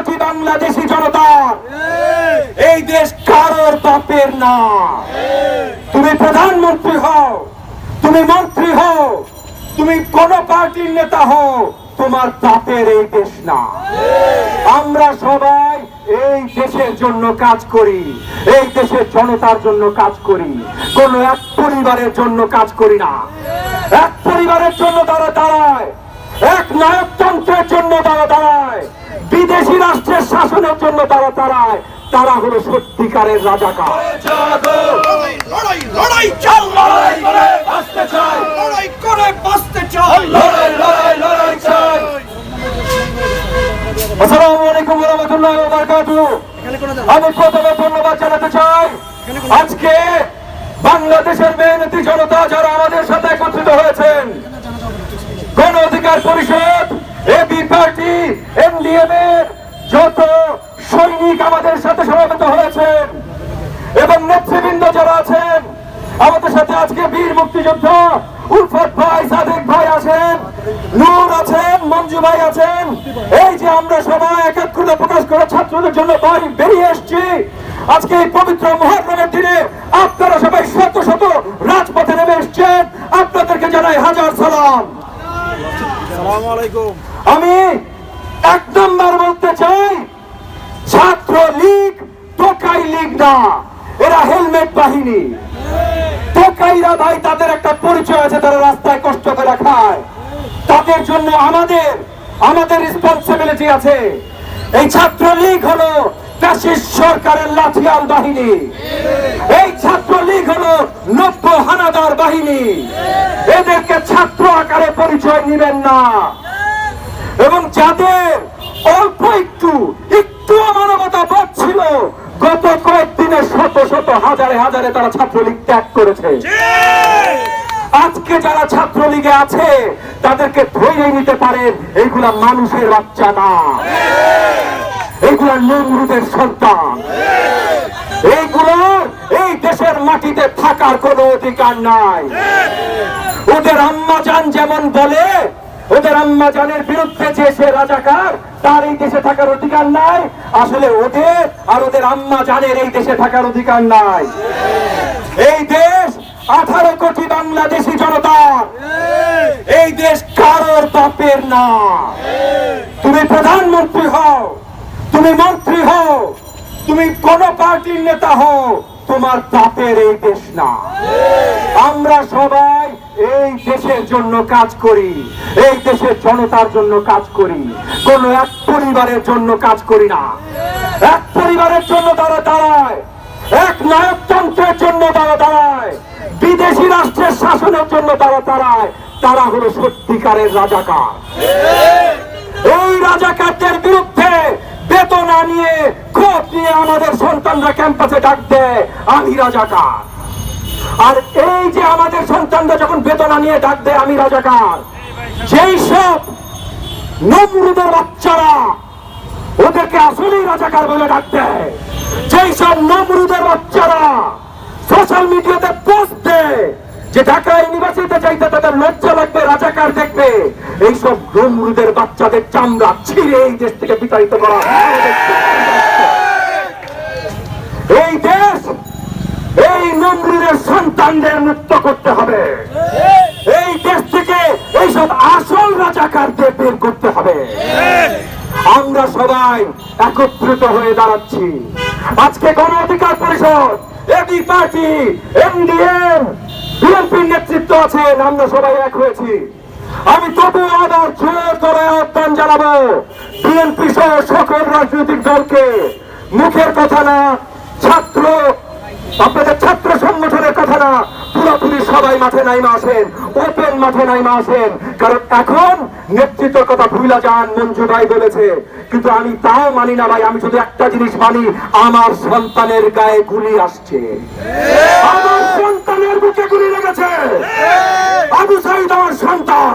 কোটি বাংলাদেশি জনতার এই দেশ কারোর বাপের না। তুমি প্রধানমন্ত্রী হও, তুমি মন্ত্রী হও, তুমি কোন পার্টির নেতা হও, তোমার বাপের এই দেশ না। আমরা সবাই এই দেশের জন্য কাজ করি, এই দেশের জনতার জন্য কাজ করি। কোন এক পরিবারের জন্য কাজ করি না। এক পরিবারের জন্য তারা দাঁড়ায়, এক নায়কতন্ত্রের জন্য তারা দাঁড়ায়। রাষ্ট্রের শাসনের জন্য তারা দাঁড়ায় তারা হলো সত্যিকারের রাজাকার। লড়াই লড়াই লড়াই চাল। লড়াই করে বাঁচতে চাই লড়াই করে বাঁচতে চাই লড়াই লড়াই লড়াই চাই আসসালামু আলাইকুম ওয়া রাহমাতুল্লাহি ওয়া বারাকাতুহু। আমি প্রথমে ধন্যবাদ জানাতে চাই আজকে বাংলাদেশের মেহনতি জনতা যারা আমাদের সাথে একত্রিত হয়েছেন গণ অধিকার পরিষদ এবি পার্টি এমডিএম এর যত সৈনিক আমাদের সাথে সমাবেত হয়েছেন এবং নেতৃবৃন্দ যারা আছেন আমাদের সাথে আজকে বীর মুক্তিযোদ্ধা উলফত ভাই সাদেক ভাই আছেন নূর আছেন মঞ্জু ভাই আছেন। এই যে আমরা সবাই একাত্মতা প্রকাশ করে ছাত্রদের জন্য বাড়ি বেরিয়ে এসেছি আজকে এই পবিত্র মহারমের দিনে আপনারা সবাই শত শত রাজপথে নেমে এসছেন। আপনাদেরকে জানাই হাজার সালাম আলাইকুম। আমি না এরা হেলমেট বাহিনী। টোকাইরা ভাই, তাদের একটা পরিচয় আছে, তারা রাস্তায় কষ্ট করে খায়। তাদের জন্য আমাদের আমাদের রেসপন্সিবিলিটি আছে। এই ছাত্র লীগ হলো ফ্যাসিস্ট সরকারের লাঠিয়াল বাহিনী। এই ছাত্র লীগ হলো নব্য হানাদার বাহিনী। এদেরকে ছাত্র আকারে পরিচয় নেবেন না। এবং যাদের অল্প একটু একটু মানবতা বোধ ছিল, গত কয়েকদিনে শত হাজারে হাজারে তারা ছাত্রলীগ ত্যাগ করেছে। আজকে যারা ছাত্রলীগে আছে, তাদেরকে ধরে নিতে পারে এইগুলা মানুষের বাচ্চা না। এইগুলা নমরুদের সন্তান। এইগুলোর এই দেশের মাটিতে থাকার কোনো অধিকার নাই। ওদের আম্মা জান যেমন বলে ওদের আম্মা জানের বিরুদ্ধে যে সে রাজাকার, তার এই দেশে থাকার অধিকার নাই। আসলে ওদের আর ওদের আম্মা জানের এই দেশে থাকার অধিকার নাই। এই দেশ আঠারো কোটি বাংলাদেশি জনতার। এই দেশ কারোর বাপের না। তুমি প্রধানমন্ত্রী হও, তুমি মন্ত্রী হও, তুমি কোন পার্টির নেতা হও, তোমার বাপের এই দেশ না। আমরা সবাই এই দেশের জন্য কাজ করি, এই দেশের জনতার জন্য কাজ করি, কোন এক পরিবারের জন্য কাজ করি না। এক পরিবারের জন্য তারা দাঁড়ায়, এক নায়কতন্ত্রের জন্য তারা দাঁড়ায়, বিদেশি রাষ্ট্রের শাসনের জন্য তারা দাঁড়ায়, তারা হলো সত্যিকারের রাজাকার। এই রাজাকারদের বিরুদ্ধে বেতনা নিয়ে খোঁজ নিয়ে আমাদের সন্তানরা ক্যাম্পাসে ডাক দেয়, আমি রাজাকার। আর এই যে আমাদের সন্তানরা যখন বেতনা নিয়ে ডাক দেয়, আমি রাজাকার। যেই সব নমরুদের বাচ্চারা ওদেরকে আসলেই রাজাকার বলে ডাক দেয়। যেই সব নমরুদের বাচ্চারা সোশ্যাল মিডিয়াতে পোস্ট দেয় যে ঢাকা ইউনিভার্সিটিতে যাইতে তাদের লজ্জা লাগবে, রাজাকার দেখবে। এইসব নমরুদের বাচ্চাদের চামড়া ছিঁড়ে এই দেশ থেকে বিতাড়িত করা। এই দেশ নমরুদের সন্তানদের মুক্ত করতে হবে। এই দেশ থেকে এইসব আসল রাজাকারদের বের করতে হবে। আমরা সবাই একত্রিত হয়ে দাঁড়াচ্ছি। আজকে গণ অধিকার পরিষদ, এবি পার্টি এমডিএম বিএনপির নেতৃত্ব আছেন, আমরা সবাই এক হয়েছি। আমি তবু আবার জোর করে আহ্বান জানাব, বিএনপি সহ সকল রাজনৈতিক দলকে। মুখের কথা না, ছাত্র আপনাদের ছাত্র সংগঠনের কথা না। পুরোপুরি সবাই মাঠে নাইমা আসেন, ওপেন মাঠে নাইমা আসেন। কারণ এখন নেতৃত্বের কথা ভুলা যান, মঞ্জু ভাই বলেছে। কিন্তু আমি তাও মানি না ভাই, আমি শুধু একটা জিনিস মানি, আমার সন্তানের গায়ে গুলি আসছে। আমার সন্তানের বুকে গুলি লেগেছে। আবু সাইদ আমার সন্তান।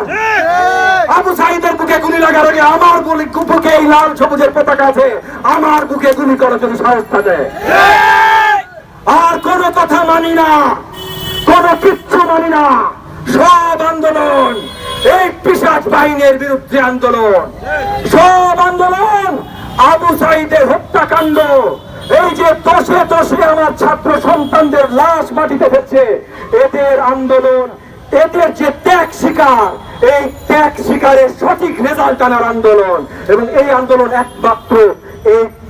আবু সাইদের বুকে গুলি লাগার আগে আমার গুলি বুকে এই লাল সবুজের পতাকা আছে। আমার বুকে গুলি করার জন্য সাহস থাকে আর কোন কথা মানি না, কোন কিচ্ছু মানি না। সব আন্দোলন, এই পিসাজ বাহিনীর বিরুদ্ধে আন্দোলন। সব আন্দোলন, আবু সাইদের হত্যাকাণ্ড। এই যে দশে দশে আমার ছাত্র সন্তানদের লাশ মাটিতে ফেলছে, এদের আন্দোলন, এদের যে ত্যাগ শিকার, এই ত্যাগ শিকারের সঠিক রেজাল্ট আনার আন্দোলন। এবং এই আন্দোলন একমাত্র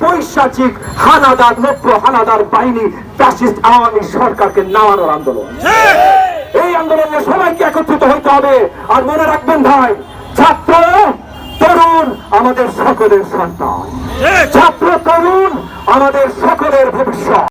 পৈশাচিক হানাদার নব্য হানাদার বাহিনী ফ্যাসিস্ট আওয়ামী সরকারকে নামানোর আন্দোলন। এই আন্দোলনে সবাইকে একত্রিত হইতে হবে। আর মনে রাখবেন ভাই ছাত্র তরুণ আমাদের সকলের সন্তান। ছাত্র তরুণ আমাদের সকলের ভবিষ্যৎ।